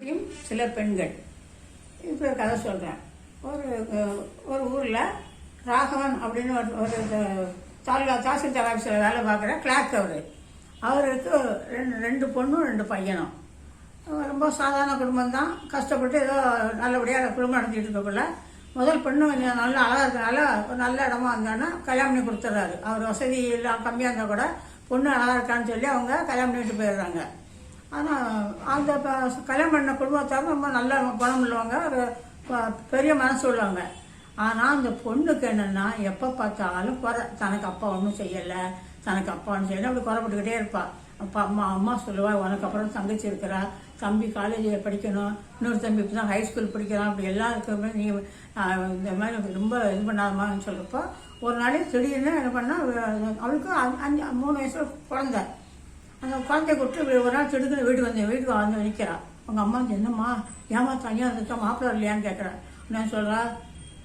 இப்படியும் சில பெண்கள். இப்போ கதை சொல்கிறேன் ஒரு ஒரு ஊரில் ராகவன் அப்படின்னு ஒரு ஒரு தாலுகா தாசில்தார் ஆஃபீஸில் வேலை பார்க்குற கிளார்க் அவர். அவருக்கு ரெண்டு ரெண்டு பொண்ணும் ரெண்டு பையனும். ரொம்ப சாதாரண குடும்பம் தான் கஷ்டப்பட்டு ஏதோ நல்லபடியாக குடும்பம் நடத்திட்டு இருக்கக்குள்ள முதல் பொண்ணு கொஞ்சம் நல்லா அழகாக இருக்கனால ஒரு நல்ல இடமா இருந்தாங்கன்னா கல்யாணம் பண்ணி கொடுத்துட்றாரு அவர் வசதி இல்லை கம்மியாக இருந்தால் கூட பொண்ணு அழகாக இருக்கான்னு சொல்லி அவங்க கல்யாணம் பண்ணிட்டு போயிடுறாங்க. ஆனால் அந்த கல்யாணம் பண்ண குடும்பத்தார் ரொம்ப நல்ல குணம் உள்ளவங்க ஒரு பெரிய மனசு உள்ளவங்க. ஆனால் அந்த பொண்ணுக்கு என்னென்னா எப்போ பார்த்தாலும் குறை தனக்கு அப்பா ஒன்றும் செய்யலை தனக்கு அப்பா ஒன்றும் செய்யலை அப்படி குறைப்பட்டுக்கிட்டே இருப்பாள் அப்பா அம்மா அம்மா சொல்லுவா உனக்கு அப்புறம் தங்கச்சி இருக்கிறா தம்பி காலேஜில் படிக்கணும் இன்னொரு தம்பி இப்போ தான் ஹை ஸ்கூல் படிக்கிறான் அப்படி எல்லாருக்குமே நீ இந்த மாதிரி ரொம்ப இது பண்ணாதமான்னு சொல்கிறப்போ ஒரு நாளைக்கு திடீர்னு என்ன பண்ணா அவளுக்கு அஞ்சு- அஞ்சு மூணு வயசில் குழந்தை. அந்த குழந்தைய கொடுத்து ஒரு நாள் திடுக்குன்னு வீட்டுக்கு வந்தேன். வீட்டுக்கு வந்து நிற்கிறான் உங்கள் அம்மா வந்து, என்னம்மா ஏமா தனியாக இருக்கா மாப்பிள்ளை இல்லையான்னு கேட்குறேன் நான் சொல்கிறா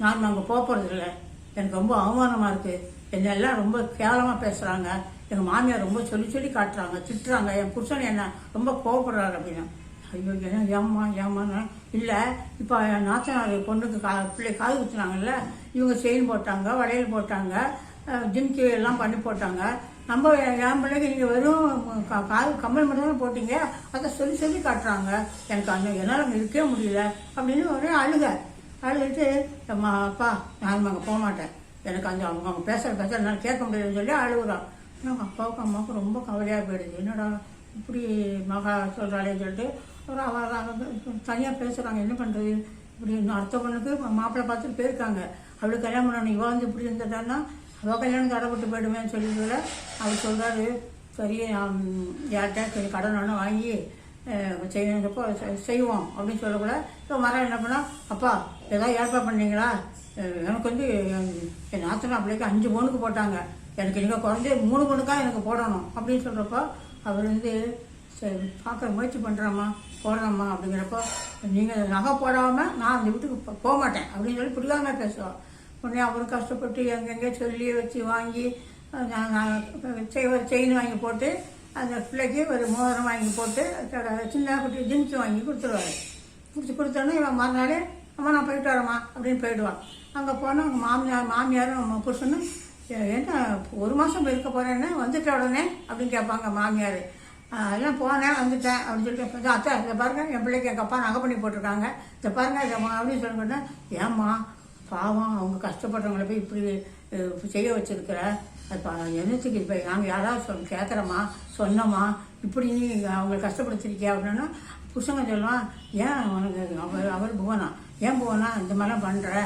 நான் அங்கே போகிறது இல்லை. எனக்கு ரொம்ப அவமானமாக இருக்குது என்னை எல்லாம் ரொம்ப கேவலமாக பேசுகிறாங்க எங்கள் மாமியார் ரொம்ப சொல்லி சொல்லி காட்டுறாங்க திட்டுறாங்க. என் புருஷன் என்ன ரொம்ப கோவப்படுறாரு அப்படின்னு. ஐயோ என்ன ஏம்மா ஏம்மான்னு இல்லை இப்போ என் நாத்தனார் பொண்ணுக்கு கா பிள்ளை காது குத்துனாங்கல்ல. இவங்க செயின் போட்டாங்க வளையல் போட்டாங்க ஜிம்கி எல்லாம் பண்ணி போட்டாங்க. நம்ம என் பிள்ளைக்கு நீங்கள் வெறும் கா- காது கம்மல் மட்டும் தான் போட்டீங்க? அதை சொல்லி சொல்லி காட்டுறாங்க. எனக்கு அந்த என்னால் அங்கே இருக்கவே முடியல. அப்படின்னு ஒரே அழுக. அழுதுட்டு அம்மா அப்பா நான் அங்கே போக மாட்டேன். எனக்கு அந்த அவங்க அவங்க பேசுகிற பேசுகிற என்னால் கேட்க முடியலன்னு சொல்லி அழுகுறான் எங்கள் அப்பாவுக்கும் அம்மாவுக்கும் ரொம்ப கவலையாக போயிடுது என்னடா இப்படி மகா சொல்கிறாளேன்னு சொல்லிட்டு ஒரு அவ தனியாக பேசுகிறாங்க என்ன பண்ணுறது இப்படி அடுத்த பொண்ணுக்கு மாப்பிள்ளை பார்த்துட்டு போயிருக்காங்க. அவளுக்கு கல்யாணம் பண்ணணும். இவ வந்து இப்படி இருந்துட்டான்னா அவள் கல்யாணம் தடைப்பட்டு போயிடுவேன்னு சொல்லிட்டு அவர் சொல்கிறாரு சரி யார்கிட்ட சரி கடன் வேணும் வாங்கி செய்யணுன்றப்போ செய்வோம் அப்படின்னு சொல்லக்கூட இப்போ மரம் என்ன பண்ணால் அப்பா ஏதாவது ஏற்பாடு பண்ணீங்களா? எனக்கு வந்து என் என் நாத்தனா பிள்ளைக்கு அஞ்சு பொண்ணுக்கு போட்டாங்க. எனக்கு நீங்கள் குறைஞ்சி மூணு பொண்ணுக்கா எனக்கு போடணும் அப்படின்னு சொல்கிறப்போ அவர் வந்து சரி பார்க்க முயற்சி பண்ணுறாம்மா போடுறோம்மா அப்படிங்கிறப்போ நீங்கள் நகை போடாமல் நான் அந்த வீட்டுக்கு போக மாட்டேன் அப்படின்னு சொல்லி பிடிக்காம பேசுவோம் உடனே அவரும் கஷ்டப்பட்டு எங்கெங்கே சொல்லி வச்சு வாங்கி நான் செயின் வாங்கி போட்டு அந்த பிள்ளைக்கு ஒரு மோதிரம் வாங்கி போட்டு சின்ன குட்டி ஜீன்ஸ் வாங்கி கொடுத்துருவாரு. கொடுத்து கொடுத்தோன்னே இவன் மறுநாள் அம்மா நான் போயிட்டு வரேம்மா அப்படின்னு போயிடுவான். அங்கே போனால் அவங்க மாமியார் மாமியாரும் புருஷனும் என்ன ஒரு மாதம் இருக்க போகிறேன்னு வந்துட்ட உடனே அப்படின்னு கேட்பாங்க மாமியார். அதெல்லாம் போனேன் வந்துட்டேன் அப்படின்னு சொல்லிட்டு அத்தை இதை பாருங்க என் பிள்ளைக்கு எங்கள் அப்பா நகை பண்ணி போட்டிருக்காங்க. இதை பாருங்க இதை அப்படின்னு சொல்லிட்டு ஏம்மா பாவம் அவங்க கஷ்டப்படுறவங்கள போய் இப்படி செய்ய வச்சிருக்கிற? அது பா- என்னத்துக்கு இப்போ நாங்கள் யாராவது சொல் கேட்குறோமா சொன்னோமா? இப்படி நீ அவங்களை கஷ்டப்படுத்திருக்கியா அப்படின்னா புருஷங்க சொல்லுவான் ஏன் உனக்கு அவர் அவர் புவனா? ஏன் புவனா? இந்த மாதிரிலாம் பண்ணுற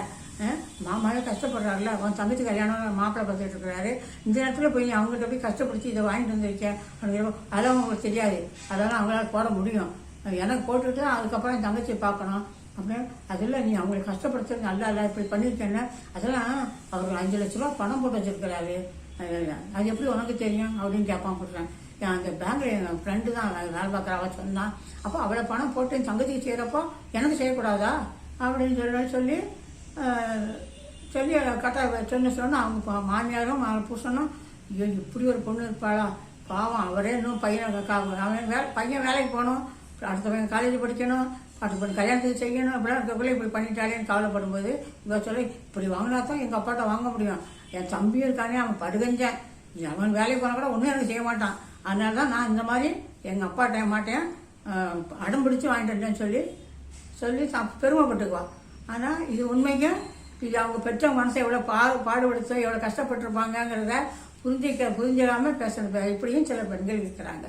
மாமாவே கஷ்டப்படுறாருல அவன் தங்கச்சி கல்யாணம் மாப்பிள்ளை பார்த்துட்டு இருக்கிறாரு. இந்த நேரத்தில் போய் நீ அவங்ககிட்ட போய் கஷ்டப்படுத்தி இதை வாங்கிட்டு வந்திருக்கேன் அப்படிங்கிறப்போ அதெல்லாம் அவங்களுக்கு தெரியாது. அதெல்லாம் அவங்களால போட முடியும். எனக்கு போட்டுட்டு அதுக்கப்புறம் என் தங்கச்சியை பார்க்கணும். அப்புறம் அதெல்லாம் நீ அவங்களை கஷ்டப்படுத்துறது நல்லா இல்லை இப்படி பண்ணியிருக்கேன்னா அதெல்லாம் அவர் அஞ்சு லட்ச ரூபா பணம் போட்டு வச்சிருக்கிறாரு. அது எப்படி உனக்கு தெரியும் அப்படின்னு கேட்பான் கொடுத்தேன் அந்த பேங்க்ல என் ஃப்ரெண்டு தான் வேலை பார்க்குற சொன்னான் அப்போ அவளை பணம் போட்டு என் தங்கத்துக்கு செய்கிறப்போ எனக்கு செய்யக்கூடாதா? அப்படின்னு சொல்லி சொல்லி சொல்லி கட்ட சொன்ன சொன்னால் அவங்க மாமியாரும் மா- புருஷனும் ஐயோ இப்படி ஒரு பொண்ணு இருப்பாளா? பாவம் அவரே இன்னும் பையனை அவன் வேலை பையன் வேலைக்கு போகணும் அடுத்த பையன் காலேஜ் படிக்கணும் அடுத்த பையன் கல்யாணத்துக்கு செய்யணும் அப்படின்னா இருக்கக்குள்ள இப்படி பண்ணிட்டாலேன்னு கவலைப்படும்போது இவன் சொல்லி இப்படி வாங்கினா தான் எங்கள் அப்பாட்ட வாங்க முடியும். என் தம்பியும் இருக்கானே அவன் படுகஞ்சேன். அவன் வேலைக்கு போனால் கூட ஒன்றும் எனக்கு செய்ய மாட்டான். அதனால தான் நான் இந்த மாதிரி எங்கள் அப்பாட்ட மாட்டேன் அடம் பிடிச்சி வாங்கிட்டு வந்தேன்னு சொல்லி சொல்லி சா- பெருமைப்பட்டுக்குவான் ஆனால் இது உண்மைக்கும் இது அவங்க பெற்றவங்க மனசை எவ்வளோ பா பாடுபடுத்தோ எவ்வளோ கஷ்டப்பட்டிருப்பாங்கங்கிறத புரிஞ்சிக்க புரிஞ்சிடாமல் பேசுகிற இப்படியும் சில பெண்கள் இருக்கிறாங்க.